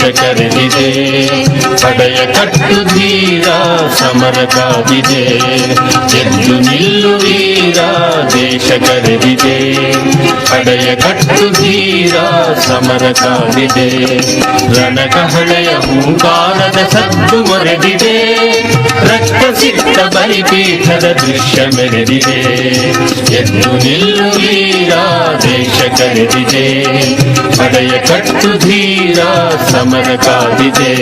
ಕರೆದಿದೆ ಪಡೆಯ ಕಟ್ಟು ಧೀರ ಸಮರ ಕಾದಿದೆ ಎದ್ದು ನಿಲ್ಲು ವೀರ ದೇಶ ಕರೆದಿದೆ ಪಡೆಯ ಕಟ್ಟು ಧೀರ ಸಮರ ಕಾದಿದೆ ರಣಕಹಳೆಯ ಹೂಂಕಾರದ ಸದ್ದು ಮೊರೆದಿದೆ ರಕ್ತ ಸಿಕ್ತ ಬಲಿಪೀಠದ ದೃಶ್ಯ ಮೆರೆದಿದೆ ಎದ್ದು ನಿಲ್ಲು ವೀರ ದೇಶ ಕರೆದಿದೆ ಪಡೆಯ ಕಟ್ಟು ಧೀರ ಸಮರ ಕಾದಿದೆ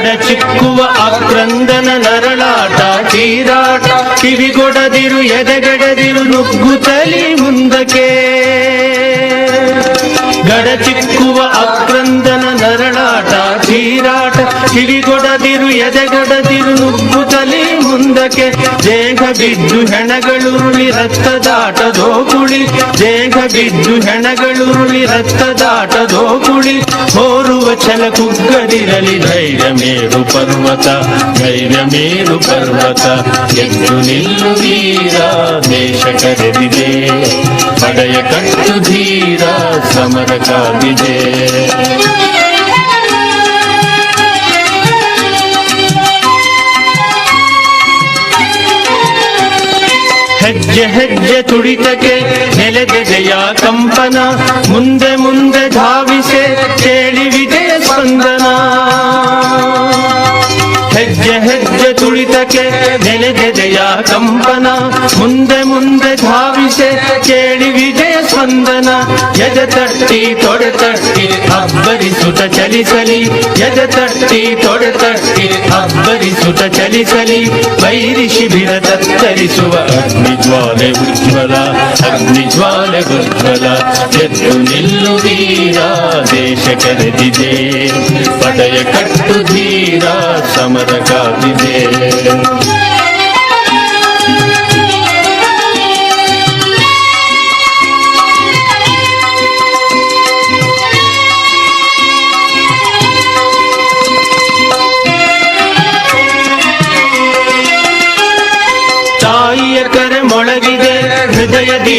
ಕಡಚಿಕ್ಕುವ ಅಕ್ರಂದನ ನರಳಾಟ ಚೀರಾಟ ಕಿವಿಗೊಡದಿರು, ಎದೆಗಡದಿರು ನುಗ್ಗುತ್ತಲಿ ಮುಂದಕ್ಕೆ. ಗಡಚಿಕ್ಕುವ ಅಕ್ರಂದನ ನರಳಾಟ ಚೀರಾಟ ಕಿವಿಗೊಡದಿರು, ಎದೆಗಡದಿರು ತಲಿ ಮುಂದಕ್ಕೆ. ದೇಹ ಬಿದ್ದು ಹೆಣಗಳುರುಳಿ ರಕ್ತದಾಟ, ದೋಕುಳಿ. ದೇಹ ಬಿದ್ದು ಹೆಣಗಳುರುಳಿ ರಕ್ತದಾಟ, ದೋಕುಳಿ. ಹೋರುವ ಛಲ ಕುಗ್ಗದಿರಲಿ ಧೈರ್ಯ ಮೇರು ಪರ್ವತ ಧೈರ್ಯ ಮೇರು ಪರ್ವತ ಎದ್ದು ನಿಲ್ಲು ವೀರ ದೇಶ ಕರೆದಿದೆ ಪಡೆಯ ಕಟ್ಟು ಧೀರ ಸಮರ ಕಾದಿದೆ ಹೆಜ್ಜೆ ಹೆಜ್ಜೆ ತುಡಿತಕ್ಕೆ ನೆಲೆದೆದೆಯ ಕಂಪನ ಮುಂದೆ ಮುಂದೆ ಧಾವಿಸೆ ಕಂಪನ ಮುಂದೆ ಮುಂದೆ ಧಾವಿಸೆ, ಕೇಳಿ ವಿಜಯ ಸ್ಪಂದನ. ಯಜ ತಟ್ಟಿ ತೊಡೆ ತಟ್ಟಿ ಸುತ ಚಲಿಸಲಿ. ಯಜ ತಟ್ಟಿ ತೊಡೆ ತಟ್ಟಿ ಸುತ ಚಲಿಸಲಿ. ವೈರಿ ಶಿಬಿರ ತತ್ತರಿಸುವ ಅಗ್ನಿ ಜ್ವಾಲೆ ಉಜ್ವಲ, ಅಗ್ನಿ ಜ್ವಾಲೆ ಉಜ್ವಲ. ಎದ್ದು ನಿಲ್ಲು ವೀರ, ದೇಶ ಕರೆದಿದೆ. ಪಡೆಯ ಕಟ್ಟು ಧೀರ, ಸಮರ ಕಾದಿದೆ.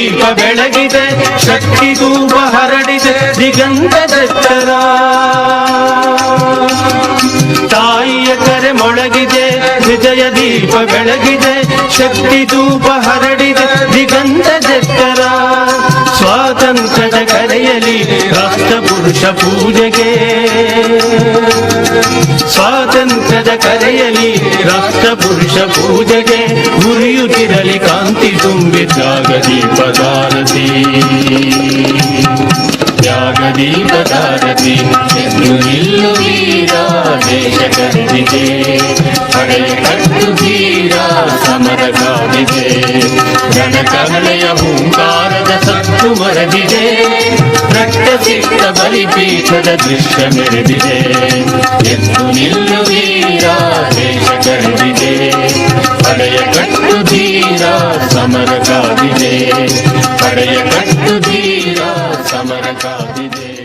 ದೀಪ ಬೆಳಗಿದೆ, ಶಕ್ತಿ ಧೂಪ ಹರಡಿದೆ, ದಿಗಂತ ದತ್ತರ ತಾಯಿಯ ಕರೆ ಮೊಳಗಿದೆ ವಿಜಯ ದೀಪ ಬೆಳಗಿದೆ, ಶಕ್ತಿ ಧೂಪ ಹರಡಿದೆ, ದಿಗಂತ ದತ್ತರ ಸ್ವಾತಂತ್ರ್ಯದ ಕರೆಯಲಿ ರಾಷ್ಟ್ರ ಪುರುಷ ಪೂಜೆಗೆ. ಸ್ವಾತಂತ್ರ್ಯದ ಕರೆಯಲಿ ರಾಷ್ಟ್ರ ಪುರುಷ ಪೂಜೆಗೆ ಉರಿಯುತ್ತಿರಲಿ ಕಾಂತಿ ತುಂಬಿ ತ್ಯಾಗದೀಪದಾರತಿ ಎಂದು ನಿಲ್ಲು ವೀರ ದೇಶ ಕರೆದಿದೆ. ಪಡೆಯ ಕಟ್ಟು ವೀರ ಸಮರ ಕಾದಿದೆ ರಣಕಹಳೆಯ ಹೂಂಕಾರದ ಮರದಿದೆ ರಕ್ತ ಸಿಕ್ತ ಬಲಿಪೀಠದ ದೃಶ್ಯ ಮೆರೆದಿದೆ ಎಂದು ನಿಲ್ಲು ವೀರ ದೇಶ ಕರೆದಿದೆ ಪಡೆಯ ಕಟ್ಟು ಧೀರ ಸಮರ ಕಾದಿದೆ ಪಡೆಯ ಕಟ್ಟು ಧೀರ ಸಮರ ಕಾದಿದೆ